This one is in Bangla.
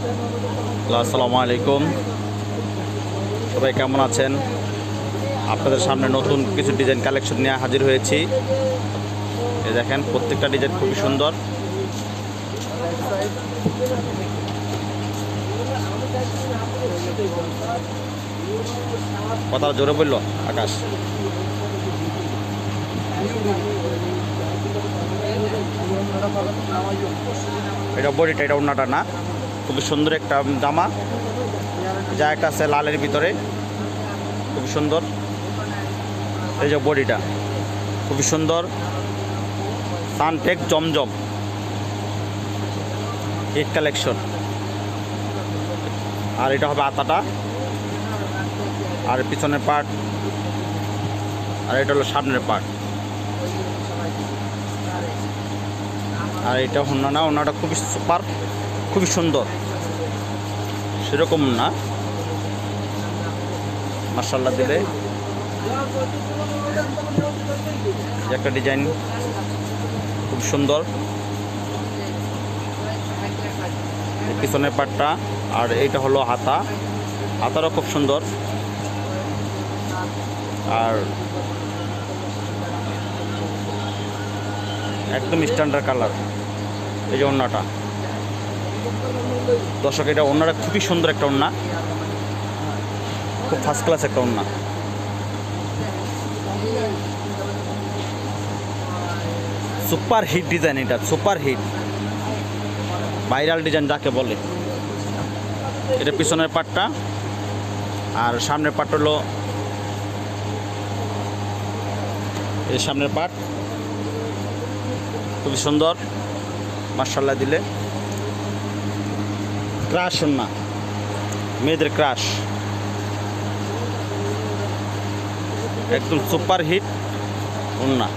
আসসালামু আলাইকুম। সবাই কেমন আছেন? আপনাদের সামনে নতুন কিছু ডিজাইন কালেকশন নিয়ে হাজির হয়েছি। এই দেখেন, প্রত্যেকটা ডিজাইন খুবই সুন্দর। কথা জোরে বলল, আকাশ। এটা বডিটা, এটা অন্যটা না? খুবই সুন্দর একটা জামা যা একটা আছে লালের ভিতরে। খুব সুন্দর। এই যে বডিটা। খুবই সুন্দর। সানটেক জমজম। Hit collection. আর এটা হবে আতাটা। আর পিছনের পার্ট। আর এটা হলো সামনের পার্ট। আর এটা হন্যা না, ওনাটা খুবই সুপার। খুবই সুন্দর। সেরকম না। মার্শাল্লাহ দিলে একটা ডিজাইন খুব সুন্দর। পিছনের পাটটা, আর এইটা হলো হাতা। হাতারও খুব সুন্দর। আর একদম স্ট্যান্ডার্ড কালার এই যে ওড়নাটা। দর্শক, এটা ওড়নাটা খুবই সুন্দর একটা ওড়না। খুব ফার্স্ট ক্লাস একটা ওড়না। সুপার হিট ডিজাইন এটা সুপার হিট ভাইরাল ডিজাইন যাকে বলে। এটা পিছনের পাটটা, আর সামনের পাট হলো এই সামনের পাট। খুবই সুন্দর মার্শাল্লাহ দিলে। ক্রাশ না মেয়েদের ক্রাশ একদম সুপার হিট উন্না